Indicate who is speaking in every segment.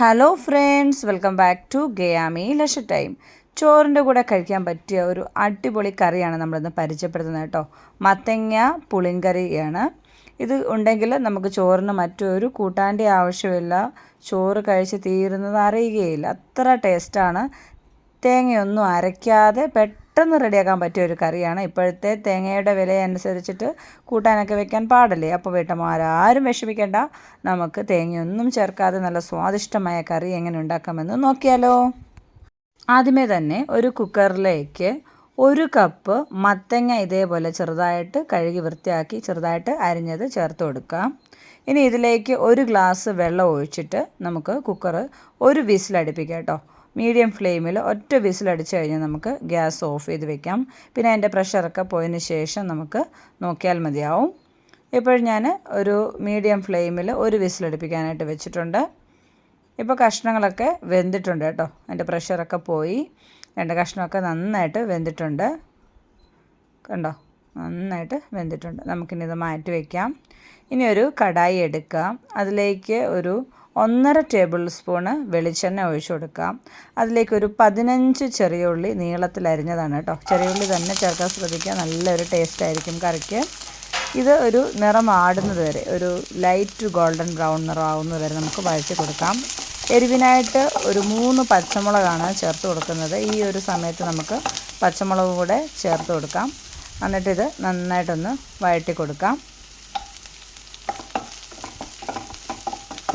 Speaker 1: Hello friends welcome back to ഗയാമി ലഷ time ചോറിന്റെ കൂടെ കഴിക്കാൻ പറ്റിയ ഒരു അടിപൊളി കറിയാണ് നമ്മളിന്ന് പരിചയപ്പെടുത്തുന്നത് കേട്ടോ. മത്തങ്ങ പുളിങ്കറിയാണ് ഇത് ഉണ്ടെങ്കിൽ നമുക്ക് ചോറിന് മറ്റൊരു കൂട്ടാന്റെ ആവശ്യമില്ല. ചോറ് കഴിച്ച് തീരുന്നത് അറിയുകയില്ല. അത്ര ടേസ്റ്റാണ് തേങ്ങയൊന്നും അരയ്ക്കാതെ പെട്ടെന്ന് റെഡിയാക്കാൻ പറ്റിയ ഒരു കറിയാണ്. ഇപ്പോഴത്തെ തേങ്ങയുടെ വില അനുസരിച്ചിട്ട് കൂട്ടാനൊക്കെ വെക്കാൻ പാടല്ലേ? അപ്പോൾ വീട്ടമ്മമാരാരും വിഷമിക്കേണ്ട. നമുക്ക് തേങ്ങയൊന്നും ചേർക്കാതെ നല്ല സ്വാദിഷ്ടമായ കറി എങ്ങനെ ഉണ്ടാക്കാമെന്ന് നോക്കിയാലോ. ആദ്യമേ തന്നെ ഒരു കുക്കറിലേക്ക് ഒരു കപ്പ് മത്തങ്ങ ഇതേപോലെ ചെറുതായിട്ട് കഴുകി വൃത്തിയാക്കി ചെറുതായിട്ട് അരിഞ്ഞത് ചേർത്ത് കൊടുക്കാം. ഇനി ഇതിലേക്ക് ഒരു ഗ്ലാസ് വെള്ളം ഒഴിച്ചിട്ട് നമുക്ക് കുക്കർ ഒരു വിസിലടുപ്പിക്കാം കേട്ടോ. മീഡിയം ഫ്ലെയിമിൽ ഒറ്റ വിസിലടിച്ച് കഴിഞ്ഞാൽ നമുക്ക് ഗ്യാസ് ഓഫ് ചെയ്ത് വെക്കാം. പിന്നെ അതിന്റെ പ്രഷറൊക്കെ പോയതിന് ശേഷം നമുക്ക് നോക്കിയാൽ മതിയാവും. ഇപ്പോൾ ഞാൻ ഒരു മീഡിയം ഫ്ലെയിമിൽ ഒരു വിസിലടുപ്പിക്കാനായിട്ട് വെച്ചിട്ടുണ്ട്. ഇപ്പോൾ കഷ്ണങ്ങളൊക്കെ വെന്തിട്ടുണ്ട് കേട്ടോ. അതിന്റെ പ്രഷറൊക്കെ പോയി. രണ്ട് കഷ്ണമൊക്കെ നന്നായിട്ട് വെന്തിട്ടുണ്ട്. കണ്ടോ? നന്നായിട്ട് വെന്തിട്ടുണ്ട്. നമുക്കിനി ഇത് മാറ്റി വയ്ക്കാം ഇനി ഒരു കടായി എടുക്കാം. അതിലേക്ക് ഒരു ഒന്നര ടേബിൾ സ്പൂണ് വെളിച്ചെണ്ണ ഒഴിച്ചു കൊടുക്കാം. അതിലേക്ക് ഒരു പതിനഞ്ച് ചെറിയ ഉള്ളി നീളത്തിൽ അരിഞ്ഞതാണ് കേട്ടോ. ചെറിയ ഉള്ളി തന്നെ ചേർക്കാൻ ശ്രദ്ധിക്കുക. നല്ലൊരു ടേസ്റ്റ് ആയിരിക്കും കറിക്ക്. ഇത് ഒരു നിറം ആടുന്നത് വരെ ഒരു ലൈറ്റ് ഗോൾഡൻ ബ്രൗൺ നിറമാവുന്നത് വരെ നമുക്ക് വഴറ്റി കൊടുക്കാം. എരിവിനായിട്ട് ഒരു മൂന്ന് പച്ചമുളകാണ് ചേർത്ത് കൊടുക്കുന്നത്. ഈ ഒരു സമയത്ത് നമുക്ക് പച്ചമുളക് കൂടെ ചേർത്ത് കൊടുക്കാം. എന്നിട്ടിത് നന്നായിട്ടൊന്ന് വഴറ്റി കൊടുക്കാം.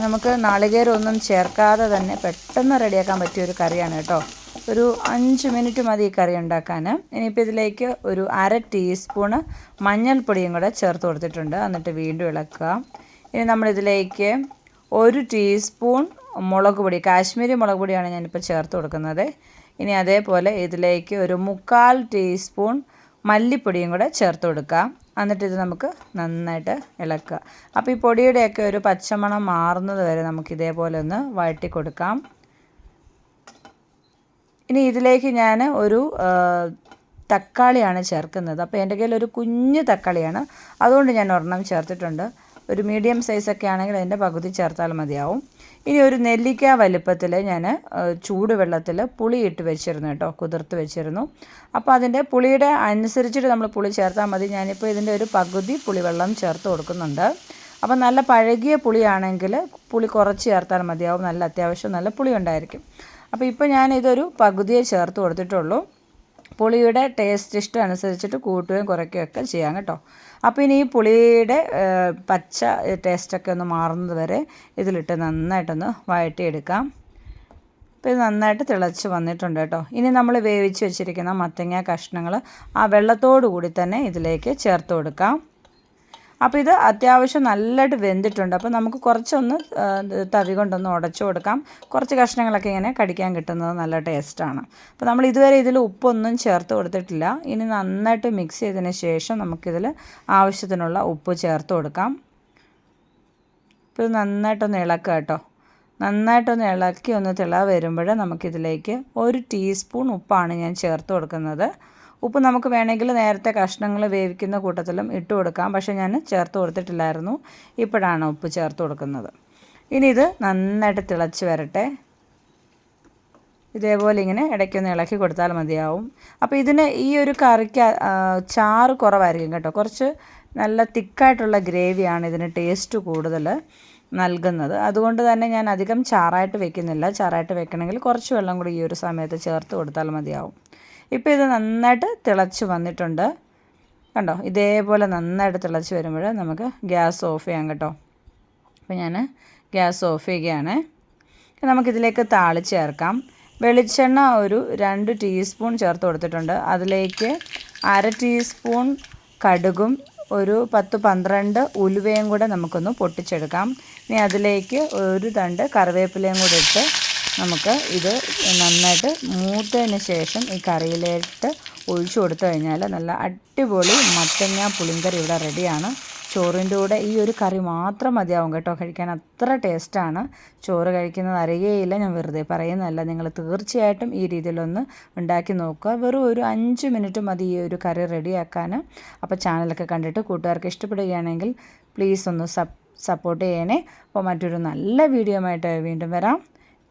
Speaker 1: നമുക്ക് നാളികേരമൊന്നും ചേർക്കാതെ തന്നെ പെട്ടെന്ന് റെഡിയാക്കാൻ പറ്റിയ ഒരു കറിയാണ് കേട്ടോ. ഒരു അഞ്ച് മിനിറ്റ് മതി ഈ കറി ഉണ്ടാക്കാൻ. ഇനിയിപ്പോൾ ഇതിലേക്ക് ഒരു അര ടീസ്പൂണ് മഞ്ഞൾപ്പൊടിയും കൂടെ ചേർത്ത് കൊടുത്തിട്ടുണ്ട്. എന്നിട്ട് വീണ്ടും ഇളക്കുക. ഇനി നമ്മളിതിലേക്ക് ഒരു ടീസ്പൂൺ മുളക് പൊടി കാശ്മീരി മുളക് പൊടിയാണ് ഞാനിപ്പോൾ ചേർത്ത് കൊടുക്കുന്നത്. ഇനി അതേപോലെ ഇതിലേക്ക് ഒരു മുക്കാൽ ടീസ്പൂൺ മല്ലിപ്പൊടിയും കൂടെ ചേർത്ത് കൊടുക്കാം. എന്നിട്ട് ഇത് നമുക്ക് നന്നായിട്ട് ഇളക്കുക. അപ്പോൾ ഈ പൊടിയുടെയൊക്കെ ഒരു പച്ചമണം മാറുന്നത് വരെ നമുക്ക് ഇതേപോലെ ഒന്ന് വഴറ്റി കൊടുക്കാം. ഇനി ഇതിലേക്ക് ഞാൻ ഒരു തക്കാളിയാണ് ചേർക്കുന്നത്. അപ്പോൾ എന്റെ കയ്യിൽ ഒരു കുഞ്ഞ് തക്കാളിയാണ്. അതുകൊണ്ട് ഞാൻ ഒരെണ്ണം ചേർത്തിട്ടുണ്ട്. ഒരു മീഡിയം സൈസൊക്കെ ആണെങ്കിൽ അതിന്റെ പകുതി ചേർത്താൽ മതിയാവും. ഇനി ഒരു നെല്ലിക്ക വലുപ്പത്തിൽ ഞാൻ ചൂടുവെള്ളത്തിൽ പുളിയിട്ട് വെച്ചിരുന്നു കേട്ടോ കുതിർത്ത് വെച്ചിരുന്നു. അപ്പോൾ അതിന്റെ പുളിയുടെ അനുസരിച്ചിട്ട് നമ്മൾ പുളി ചേർത്താൽ മതി. ഞാനിപ്പോൾ ഇതിന്റെ ഒരു പകുതി പുളിവെള്ളം ചേർത്ത് കൊടുക്കുന്നുണ്ട്. അപ്പോൾ നല്ല പഴകിയ പുളിയാണെങ്കിൽ പുളി കുറച്ച് ചേർത്താൽ മതിയാവും. നല്ല അത്യാവശ്യം നല്ല പുളി ഉണ്ടായിരിക്കും അപ്പോൾ ഇപ്പോൾ ഞാൻ ഇതൊരു പകുതിയെ ചേർത്ത് കൊടുത്തിട്ടുള്ളൂ. പുളിയുടെ ടേസ്റ്റ് ഇഷ്ടം അനുസരിച്ചിട്ട് കൂട്ടുകയും കുറയ്ക്കുകയും ഒക്കെ ചെയ്യാം കേട്ടോ. അപ്പോൾ ഇനി ഈ പുളിയുടെ പച്ച ടേസ്റ്റൊക്കെ ഒന്ന് മാറുന്നത് വരെ ഇതിലിട്ട് നന്നായിട്ടൊന്ന് വഴറ്റിയെടുക്കാം. അപ്പോൾ ഇത് നന്നായിട്ട് തിളച്ച് വന്നിട്ടുണ്ട് കേട്ടോ. ഇനി നമ്മൾ വേവിച്ച് വെച്ചിരിക്കുന്ന മത്തങ്ങ കഷ്ണങ്ങൾ ആ വെള്ളത്തോടു കൂടി തന്നെ ഇതിലേക്ക് ചേർത്ത് കൊടുക്കാം. അപ്പോൾ ഇത് അത്യാവശ്യം നല്ലതായിട്ട് വെന്തിട്ടുണ്ട്. അപ്പോൾ നമുക്ക് കുറച്ചൊന്ന് തവി കൊണ്ടൊന്ന് ഉടച്ചു കൊടുക്കാം. കുറച്ച് കഷ്ണങ്ങളൊക്കെ ഇങ്ങനെ കടിക്കാൻ കിട്ടുന്നത് നല്ല ടേസ്റ്റാണ് അപ്പോൾ നമ്മൾ ഇതുവരെ ഇതിൽ ഉപ്പൊന്നും ചേർത്ത് കൊടുത്തിട്ടില്ല. ഇനി നന്നായിട്ട് മിക്സ് ചെയ്തതിന് ശേഷം നമുക്കിതിൽ ആവശ്യത്തിനുള്ള ഉപ്പ് ചേർത്ത് കൊടുക്കാം. ഇപ്പോൾ ഇത് നന്നായിട്ടൊന്ന് ഇളക്കുക കേട്ടോ. നന്നായിട്ടൊന്ന് ഇളക്കി ഒന്ന് തിള വരുമ്പോൾ നമുക്കിതിലേക്ക് ഒരു ടീസ്പൂൺ ഉപ്പാണ് ഞാൻ ചേർത്ത് കൊടുക്കുന്നത്. ഉപ്പ് നമുക്ക് വേണമെങ്കിൽ നേരത്തെ കഷ്ണങ്ങൾ വേവിക്കുന്ന കൂട്ടത്തിലും ഇട്ട് കൊടുക്കാം. പക്ഷേ ഞാൻ ചേർത്ത് കൊടുത്തിട്ടില്ലായിരുന്നു. ഇപ്പോഴാണ് ഉപ്പ് ചേർത്ത് കൊടുക്കുന്നത്. ഇനി ഇത് നന്നായിട്ട് തിളച്ച് വരട്ടെ. ഇതേപോലെ ഇങ്ങനെ ഇടയ്ക്കൊന്ന് ഇളക്കി കൊടുത്താൽ മതിയാവും. അപ്പോൾ ഇതിന് ഈ ഒരു കറിക്ക് ചാറ് കുറവായിരിക്കും കേട്ടോ. കുറച്ച് നല്ല തിക്കായിട്ടുള്ള ഗ്രേവിയാണ് ഇതിന് ടേസ്റ്റ് കൂടുതൽ നൽകുന്നത്. അതുകൊണ്ട് തന്നെ ഞാൻ അധികം ചാറായിട്ട് വെക്കുന്നില്ല. ചാറായിട്ട് വെക്കണമെങ്കിൽ കുറച്ച് വെള്ളം കൂടി ഈ ഒരു സമയത്ത് ചേർത്ത് കൊടുത്താൽ മതിയാവും. ഇപ്പോൾ ഇത് നന്നായിട്ട് തിളച്ച് വന്നിട്ടുണ്ട്. കണ്ടോ? ഇതേപോലെ നന്നായിട്ട് തിളച്ച് വരുമ്പോൾ നമുക്ക് ഗ്യാസ് ഓഫ് ചെയ്യാം കേട്ടോ. അപ്പോൾ ഞാൻ ഗ്യാസ് ഓഫ് ചെയ്യുകയാണ്. നമുക്കിതിലേക്ക് താളി ചേർക്കാം. വെളിച്ചെണ്ണ ഒരു രണ്ട് ടീസ്പൂൺ ചേർത്ത് കൊടുത്തിട്ടുണ്ട്. അതിലേക്ക് അര ടീസ്പൂൺ കടുകും ഒരു പത്ത് പന്ത്രണ്ട് ഉലുവയും കൂടെ നമുക്കൊന്ന് പൊട്ടിച്ചെടുക്കാം. ഇനി അതിലേക്ക് ഒരു തണ്ട് കറിവേപ്പിലയും കൂടെ ഇട്ട് നമുക്ക് ഇത് നന്നായിട്ട് മൂത്തതിന് ശേഷം ഈ കറിയിലേക്ക് ഒഴിച്ചു കൊടുത്തു കഴിഞ്ഞാൽ നല്ല അടിപൊളി മത്തങ്ങ പുളിങ്കറി ഇവിടെ റെഡിയാണ്. ചോറിന്റെ കൂടെ ഈ ഒരു കറി മാത്രം മതിയാവും കേട്ടോ. കഴിക്കാൻ അത്ര ടേസ്റ്റാണ്. ചോറ് കഴിക്കുന്നത് അറിയുകയില്ല ഞാൻ വെറുതെ പറയുന്നതല്ല. നിങ്ങൾ തീർച്ചയായിട്ടും ഈ രീതിയിലൊന്ന് ഉണ്ടാക്കി നോക്കുക. വെറും ഒരു അഞ്ച് മിനിറ്റ് മതി ഈ ഒരു കറി റെഡിയാക്കാൻ. അപ്പോൾ ചാനലൊക്കെ കണ്ടിട്ട് കൂട്ടുകാർക്ക് ഇഷ്ടപ്പെടുകയാണെങ്കിൽ പ്ലീസ് ഒന്ന് സപ്പോർട്ട് ചെയ്യണേ. അപ്പോൾ മറ്റൊരു നല്ല വീഡിയോ ആയിട്ട് വീണ്ടും വരാം.